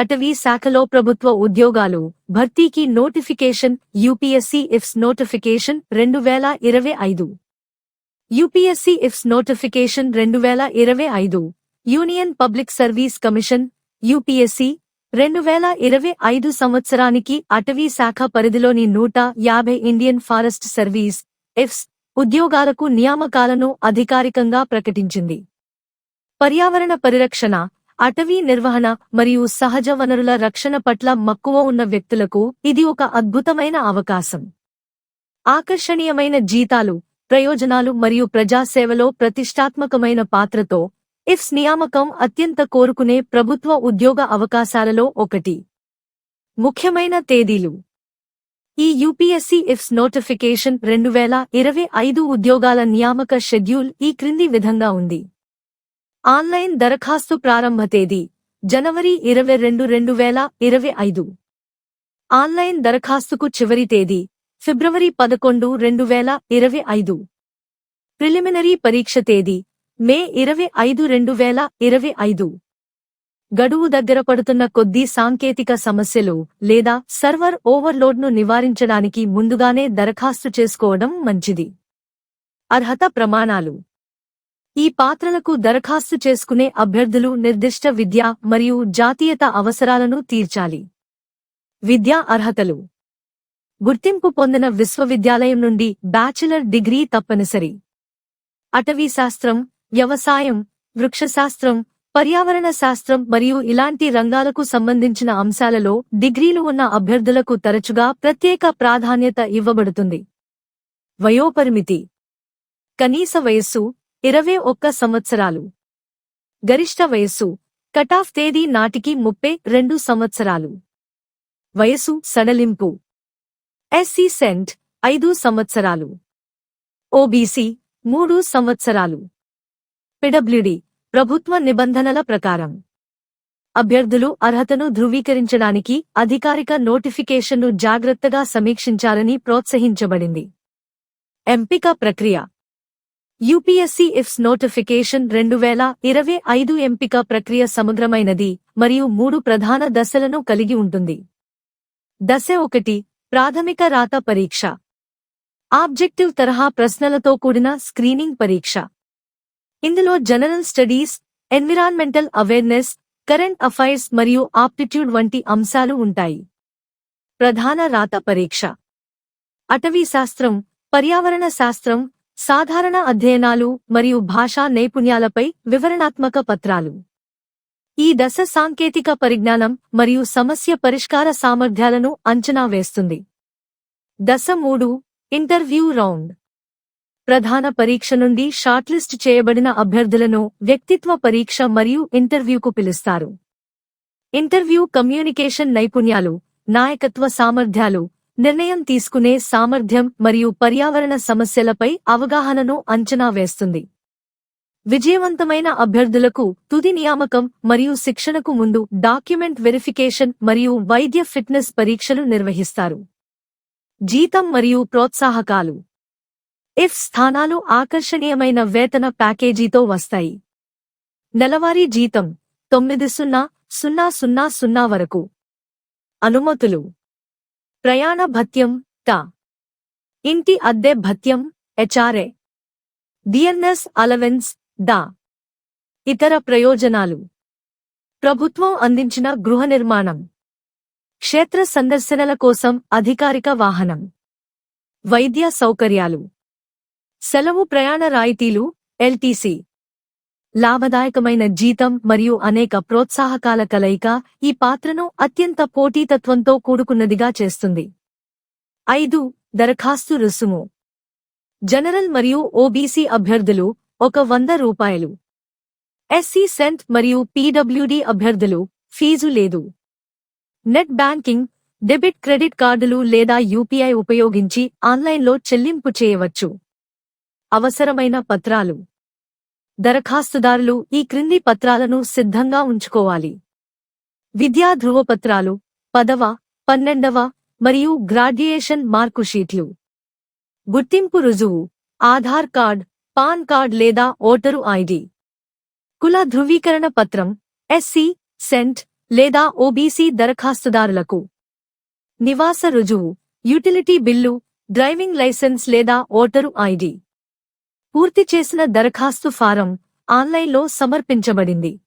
అటవీ శాఖలో ప్రభుత్వ ఉద్యోగాలు. భర్తీకి నోటిఫికేషన్ యూపీఎస్సీ ఇఫ్స్ నోటిఫికేషన్ రెండు వేల ఇరవై ఐదు. యూపీఎస్సీ ఇఫ్స్ నోటిఫికేషన్ రెండు వేల ఇరవై ఐదు. Union public service commission UPSC రెండు వేల ఇరవై ఐదు సంవత్సరానికి అటవీ శాఖ పరిధిలోని నూట యాభై ఇండియన్ ఫారెస్ట్ సర్వీస్ ఎఫ్స్ ఉద్యోగాలకు నియామకాలను అధికారికంగా ప్రకటించింది. పర్యావరణ పరిరక్షణ అటవీ నిర్వహణ మరియు సహజ వనరుల రక్షణ పట్ల మక్కువ ఉన్న వ్యక్తులకు ఇది ఒక అద్భుతమైన అవకాశం. ఆకర్షణీయమైన జీతాలు ప్రయోజనాలు మరియు ప్రజాసేవలో ప్రతిష్టాత్మకమైన పాత్రతో ఇఫ్స్ నియామకం అత్యంత కోరుకునే ప్రభుత్వ ఉద్యోగ అవకాశాలలో ఒకటి. ముఖ్యమైన తేదీలు. ఈ యూపీఎస్సీ ఇఫ్స్ నోటిఫికేషన్ రెండు వేల ఇరవై ఐదు ఉద్యోగాల నియామక షెడ్యూల్ ఈ క్రింది విధంగా ఉంది. ఆన్లైన్ దరఖాస్తు ప్రారంభ తేదీ జనవరి ఇరవై రెండు రెండు వేల ఇరవై ఐదు. ఆన్లైన్ దరఖాస్తుకు చివరి తేదీ ఫిబ్రవరి పదకొండు రెండు వేల ఇరవై ఐదు. ప్రిలిమినరీ పరీక్ష తేదీ మే ఇరవై ఐదు రెండు వేల ఇరవై ఐదు. గడువు దగ్గర పడుతున్న కొద్దీ సాంకేతిక సమస్యలు లేదా సర్వర్ ఓవర్లోడ్ను నివారించడానికి ముందుగానే దరఖాస్తు చేసుకోవడం మంచిది. అర్హత ప్రమాణాలు. ఈ పాత్రలకు దరఖాస్తు చేసుకునే అభ్యర్థులు నిర్దిష్ట విద్య మరియు జాతీయత అవసరాలను తీర్చాలి. విద్యా అర్హతలు. గుర్తింపు పొందిన విశ్వవిద్యాలయం నుండి బ్యాచిలర్ డిగ్రీ తప్పనిసరి. అటవీ శాస్త్రం వ్యవసాయం వృక్షశాస్త్రం పర్యావరణ శాస్త్రం మరియు ఇలాంటి రంగాలకు సంబంధించిన అంశాలలో డిగ్రీలు ఉన్న అభ్యర్థులకు తరచుగా ప్రత్యేక ప్రాధాన్యత ఇవ్వబడుతుంది. వయోపరిమితి. కనీస వయస్సు ఇరవై ఒక్క సంవత్సరాలు. గరిష్ట వయస్సు కటాఫ్ తేదీ నాటికి ముప్పై రెండు సంవత్సరాలు. వయసు సడలింపు. ఎస్సీ సెంట్ ఐదు సంవత్సరాలు. ఓబీసీ మూడు సంవత్సరాలు. పిడబ్ల్యూడి ప్రభుత్వ నిబంధనల ప్రకారం. అభ్యర్థులు అర్హతను ధృవీకరించడానికి అధికారిక నోటిఫికేషన్ను జాగ్రత్తగా సమీక్షించాలని ప్రోత్సహించబడింది. ఎంపిక ప్రక్రియ. యూపీఎస్సీ ఇఫ్స్ నోటిఫికేషన్ రెండు వేల ఇరవై ఐదు ఎంపిక ప్రక్రియ సమగ్రమైనది మరియు మూడు ప్రధాన దశలను కలిగి ఉంటుంది. దశ ఒకటి ప్రాథమిక రాత పరీక్ష. ఆబ్జెక్టివ్ తరహా ప్రశ్నలతో కూడిన స్క్రీనింగ్ పరీక్ష. ఇందులో general studies environmental awareness current affairs మరియు ఆప్టిట్యూడ్ వంటి అంశాలు ఉంటాయి. ప్రధాన రాత పరీక్ష. అటవీ శాస్త్రం పర్యావరణ శాస్త్రం సాధారణ అధ్యయనాలు మరియు భాషా నైపుణ్యాలపై వివరణాత్మక పత్రాలు. ఈ దశ సాంకేతిక పరిజ్ఞానం మరియు సమస్య పరిష్కార సామర్థ్యాలను అంచనా వేస్తుంది. దశ మూడు ఇంటర్వ్యూ రౌండ్. ప్రధాన పరీక్ష నుండి షార్ట్లిస్ట్ చేయబడిన అభ్యర్థులను వ్యక్తిత్వ పరీక్ష మరియు ఇంటర్వ్యూకు పిలుస్తారు. ఇంటర్వ్యూ కమ్యూనికేషన్ నైపుణ్యాలు నాయకత్వ సామర్థ్యాలు నిర్ణయం తీసుకునే సామర్థ్యం మరియు పర్యావరణ సమస్యలపై అవగాహనను అంచనా వేస్తుంది. విజయవంతమైన అభ్యర్థులకు తుది నియామకం మరియు శిక్షణకు ముందు డాక్యుమెంట్ వెరిఫికేషన్ మరియు వైద్య ఫిట్నెస్ పరీక్షలు నిర్వహిస్తారు. జీతం మరియు ప్రోత్సాహకాలు. ఇఫ్ స్థానాలు ఆకర్షణీయమైన వేతన ప్యాకేజీతో వస్తాయి. నెలవారీ జీతం తొమ్మిది సున్నా సున్నా సున్నా సున్నా వరకు. అనుమతులు. ప్రయాణ భత్యం ట. ఇంటి అద్దె భత్యం హెచ్ఆర్ఏ. డిఎన్ఎస్ అలవెన్స్ డా. ఇతర ప్రయోజనాలు. ప్రభుత్వం అందించిన గృహ నిర్మాణం. క్షేత్ర సందర్శనల కోసం అధికారిక వాహనం. వైద్య సౌకర్యాలు. సెలవు ప్రయాణ రాయితీలు ఎల్టీసీ. లాభదాయకమైన జీతం మరియు అనేక ప్రోత్సాహకాల కలయిక ఈ పాత్రను అత్యంత పోటీతత్వంతో కూడుకున్నదిగా చేస్తుంది. ఐదు. దరఖాస్తు రుసుము. జనరల్ మరియు ఓబీసీ అభ్యర్థులు ఒక వంద రూపాయలు. ఎస్సీ సెంట్ మరియు పీడబ్ల్యూడీ అభ్యర్థులు ఫీజు లేదు. నెట్ బ్యాంకింగ్ డెబిట్ క్రెడిట్ కార్డులు లేదా యూపీఐ ఉపయోగించి ఆన్లైన్లో చెల్లింపు చేయవచ్చు. అవసరమైన పత్రాలు. దరఖాస్తుదారులు ఈ క్రింది పత్రాలను సిద్ధంగా ఉంచుకోవాలి. విద్యా ధృవపత్రాలు పదవ పన్నెండవ మరియు గ్రాడ్యుయేషన్ మార్కు షీట్లు. గుర్తింపు రుజువు ఆధార్ కార్డ్ పాన్ కార్డ్ లేదా ఓటరు ఐడి. కుల ధృవీకరణ పత్రం ఎస్సీ సెంట్ లేదా ఓబీసీ దరఖాస్తుదారులకు. నివాస రుజువు యుటిలిటీ బిల్లు డ్రైవింగ్ లైసెన్స్ లేదా ఓటరు ఐడి. పూర్తి చేసిన దరఖాస్తు ఫారం ఆన్లైన్లో సమర్పించబడింది.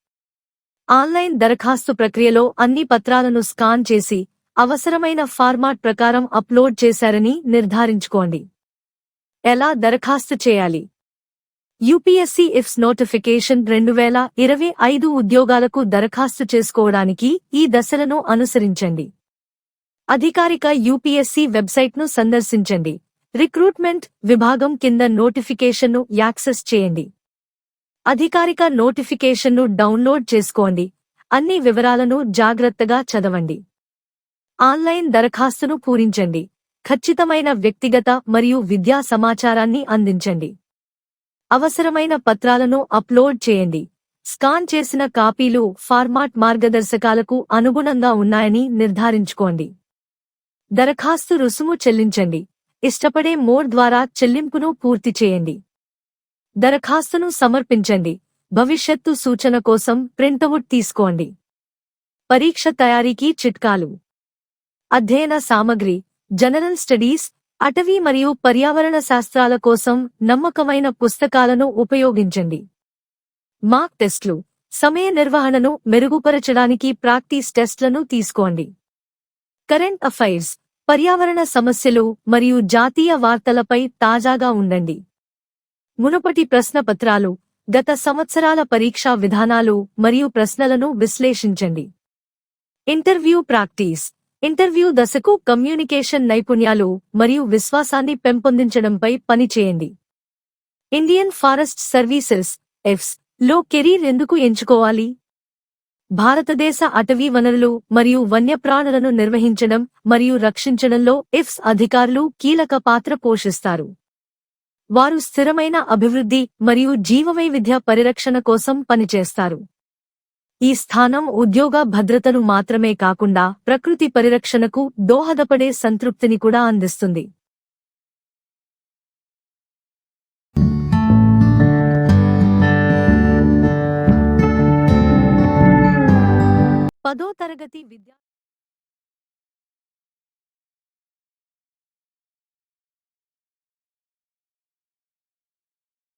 ఆన్లైన్ దరఖాస్తు ప్రక్రియలో అన్ని పత్రాలను స్కాన్ చేసి అవసరమైన ఫార్మాట్ ప్రకారం అప్లోడ్ చేశారని నిర్ధారించుకోండి. ఎలా దరఖాస్తు చేయాలి? యూపీఎస్సీ ఇఫ్స్ నోటిఫికేషన్ రెండు వేల ఇరవై ఐదు ఉద్యోగాలకు దరఖాస్తు చేసుకోవడానికి ఈ దశలను అనుసరించండి. అధికారిక యూపీఎస్సీ వెబ్సైట్ను సందర్శించండి. రిక్రూట్మెంట్ విభాగం కింద నోటిఫికేషన్ను యాక్సెస్ చేయండి. అధికారిక నోటిఫికేషన్ను డౌన్లోడ్ చేసుకోండి. అన్ని వివరాలను జాగ్రత్తగా చదవండి. ఆన్లైన్ దరఖాస్తును పూరించండి. ఖచ్చితమైన వ్యక్తిగత మరియు విద్యా సమాచారాన్ని అందించండి. అవసరమైన పత్రాలను అప్లోడ్ చేయండి. స్కాన్ చేసిన కాపీలు ఫార్మాట్ మార్గదర్శకాలకు అనుగుణంగా ఉన్నాయని నిర్ధారించుకోండి. దరఖాస్తు రుసుము చెల్లించండి. ఇష్టపడే మోడ్ ద్వారా చెల్లింపును పూర్తి చేయండి. దరఖాస్తును సమర్పించండి. భవిష్యత్తు సూచన కోసం ప్రింటవుట్ తీసుకోండి. పరీక్ష తయారీకి చిట్కాలు. అధ్యయన సామగ్రి జనరల్ స్టడీస్ అటవీ మరియు పర్యావరణ శాస్త్రాల కోసం నమ్మకమైన పుస్తకాలను ఉపయోగించండి. మాక్ టెస్ట్లు. సమయ నిర్వహణను మెరుగుపరచడానికి ప్రాక్టీస్ టెస్ట్లను తీసుకోండి. Current affairs. పర్యావరణ సమస్యలు మరియు జాతీయ వార్తలపై తాజాగా ఉండండి. మునుపటి ప్రశ్నపత్రాలు గత సంవత్సరాల పరీక్షా విధానాలు మరియు ప్రశ్నలను విశ్లేషించండి. ఇంటర్వ్యూ ప్రాక్టీస్ ఇంటర్వ్యూ దశకు కమ్యూనికేషన్ నైపుణ్యాలు మరియు విశ్వాసాన్ని పెంపొందించడంపై పనిచేయండి. ఇండియన్ ఫారెస్ట్ సర్వీసెస్ ఎఫ్స్లో కెరీర్ ఎందుకు ఎంచుకోవాలి? భారతదేశ అటవీ వనరులు మరియు వన్యప్రాణులను నిర్వహించడం మరియు రక్షించడంలో ఇఫ్స్ అధికారులు కీలక పాత్ర పోషిస్తారు. వారు స్థిరమైన అభివృద్ధి మరియు జీవవైవిధ్య పరిరక్షణ కోసం పనిచేస్తారు. ఈ స్థానం ఉద్యోగ భద్రతను మాత్రమే కాకుండా ప్రకృతి పరిరక్షణకు దోహదపడే సంతృప్తిని కూడా అందిస్తుంది. પ્રગતિ વિદ્યા